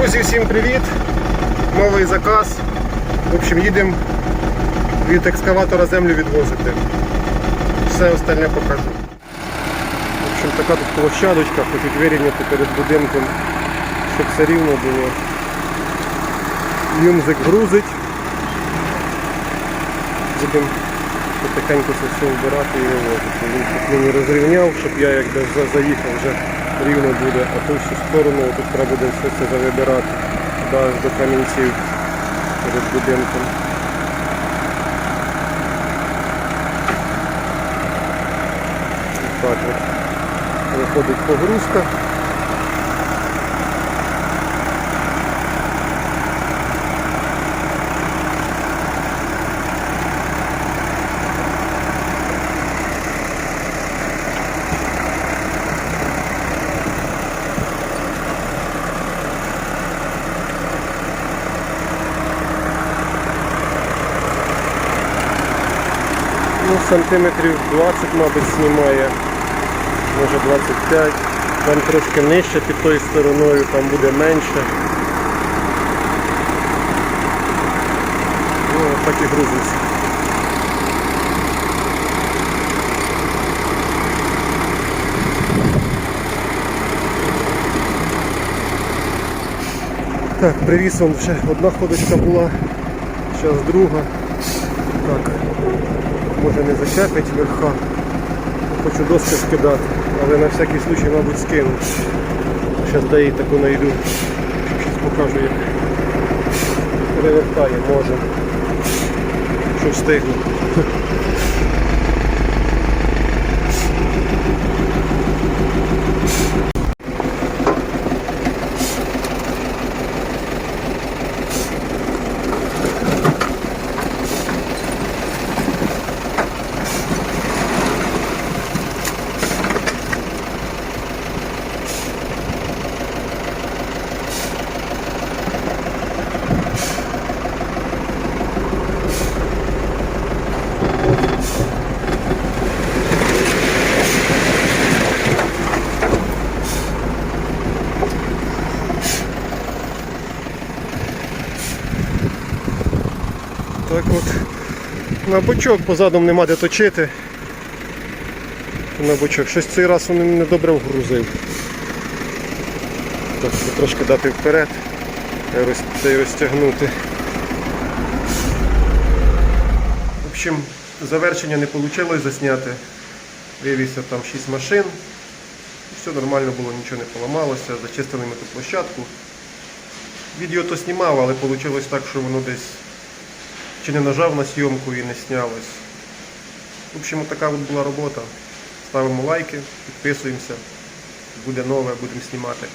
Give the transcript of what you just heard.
Друзі, всім привіт! Новий заказ. В общем, їдемо від екскаватора землю відвозити. Все остальне покажу. В общем, така тут площадочка, хочуть вирівняти перед будинком, щоб все рівно було. Юмзик грузить. Будемо потихеньку все вбирати і вивозити. Він тут мені розрівняв, щоб я якби заїхав вже рівно буде, а ту всю сторону тут треба буде все це завибирати аж до камінців перед будинком. Так от виходить погрузка. Ну, сантиметрів 20, мабуть, знімає, може 25. Там трошки нижче під тою стороною, там буде менше. Ну, так і грузиться. Так, привіз он вже одна ходочка була, зараз друга. Так, може не зачепить верха. Хочу доски скидати, але на всякий случай, мабуть, скину. Зараз де її таку знайду. Щось покажу як перевертає, може. Що встигну. Так от. На бочок позаду нема де точити. На бочок. Щось цей раз він не добре вгрузив. Так, трошки дати вперед. Та розтягнути. В общем, завершення не вийшло засняти. Вивівся там 6 машин. Все нормально було, нічого не поламалося. Зачистили ми ту площадку. Відео то знімав, але вийшло так, що воно десь чи не нажав на зйомку і не снялось. В общем, така от була робота. Ставимо лайки, підписуємося. Буде нове, будемо знімати.